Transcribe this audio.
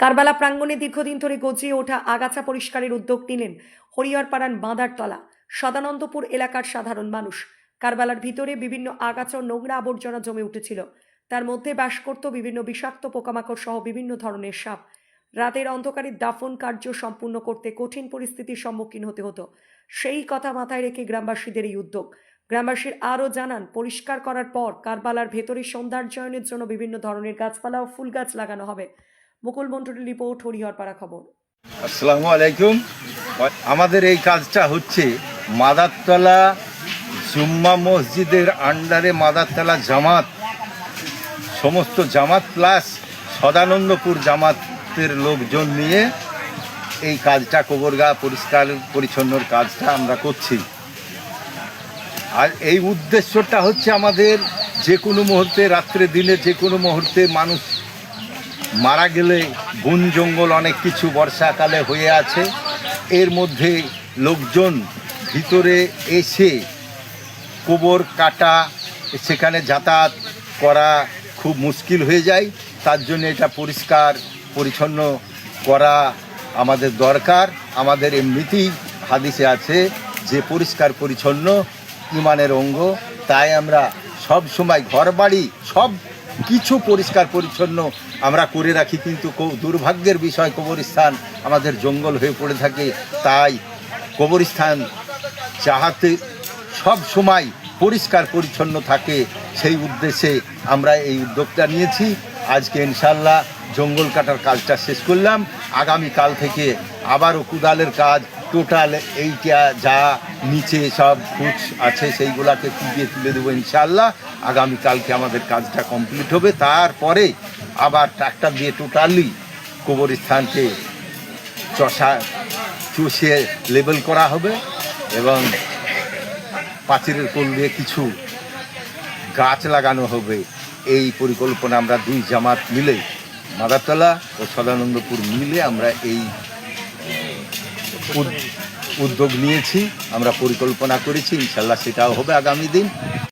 কারবালা প্রাঙ্গণে দীর্ঘদিন ধরে গজিয়ে ওঠা আগাছা পরিষ্কারের উদ্যোগ নিলেন হরিহরপাড়ার বাঁদারতলা, সদানন্দপুর এলাকার সাধারণ মানুষ। কারবালার ভিতরে বিভিন্ন আগাছা নোংরা আবর্জনা জমে উঠেছিল। তার মধ্যে বাস করত বিভিন্ন বিষাক্ত পোকামাকড় সহ বিভিন্ন ধরনের সাপ। রাতের অন্ধকারে দাফন কার্য সম্পূর্ণ করতে কঠিন পরিস্থিতির সম্মুখীন হতে হতো। সেই কথা মাথায় রেখে গ্রামবাসীদের এই উদ্যোগ। গ্রামবাসীর আরও জানান, পরিষ্কার করার পর কারবালার ভেতরে সৌন্দর্যায়নের জন্য বিভিন্ন ধরনের গাছপালা ও ফুল গাছ লাগানো হবে। মুকুল মন্ডলের রিপোর্ট, হরিহরপাড়া খবর। আসসালামু আলাইকুম। আমাদের এই কাজটা হচ্ছে মাদারতলা জুম্মা মসজিদের আন্ডারে মাদারতলা জামাত, সমস্ত জামাত প্লাস সদানন্দপুর জামাতের লোকজন নিয়ে এই কাজটা, কোবরগা পরিষ্কার পরিচ্ছন্নর কাজটা আমরা করছি। আর এই উদ্দেশ্যটা হচ্ছে আমাদের যে কোনো মুহূর্তে, রাত্রে দিনে যে কোনো মুহূর্তে মানুষ মারা গেলে বন জঙ্গল অনেক কিছু বর্ষাকালে হয়ে আছে। এর মধ্যে লোকজন ভিতরে এসে কোবর, কাটা সেখানে যাতায়াত করা খুব মুশকিল হয়ে যায়। তার জন্য এটা পরিষ্কার, পরিচ্ছন্ন করা আমাদের দরকার। আমাদের এমনিতেই হাদিসে আছে যে পরিষ্কার, পরিচ্ছন্ন ইমানের অঙ্গ। তাই আমরা সব সময় ঘর বাড়ি সব কিছু পরিষ্কার পরিচ্ছন্ন আমরা করে রাখি, কিন্তু দুর্ভাগ্যের বিষয়, কবরস্থান আমাদের জঙ্গল হয়ে পড়ে থাকে। তাই কবরস্থান চাহাতে সব সময় পরিষ্কার পরিচ্ছন্ন থাকে। সেই উদ্দেশ্যে আমরা এই উদ্যোগটা নিয়েছি। আজকে ইনশাল্লাহ জঙ্গল কাটার কাজটা শেষ করলাম। আগামী কাল থেকে আবারও কুদালের কাজ, টোটাল এইটা যা নিচে সব ফুচ আছে সেইগুলাকে কুপিয়ে তুলে দেবো ইনশাল্লাহ আগামী কালকে আমাদের কাজটা কমপ্লিট হবে। তারপরে আবার ট্রাক্টর দিয়ে টোটালি কবরস্থানকে চষা, চষে লেবেল করা হবে এবং পাঁচিরের কোল দিয়ে কিছু গাছ লাগানো হবে। এই পরিকল্পনা আমরা দুই জামাত মিলে মাদাতলা ও সদানন্দপুর মিলে আমরা এই, উদ- উদ্যোগ নিয়েছি, আমরা পরিকল্পনা করেছি, ইনশাল্লাহ সেটাও হবে আগামী দিন।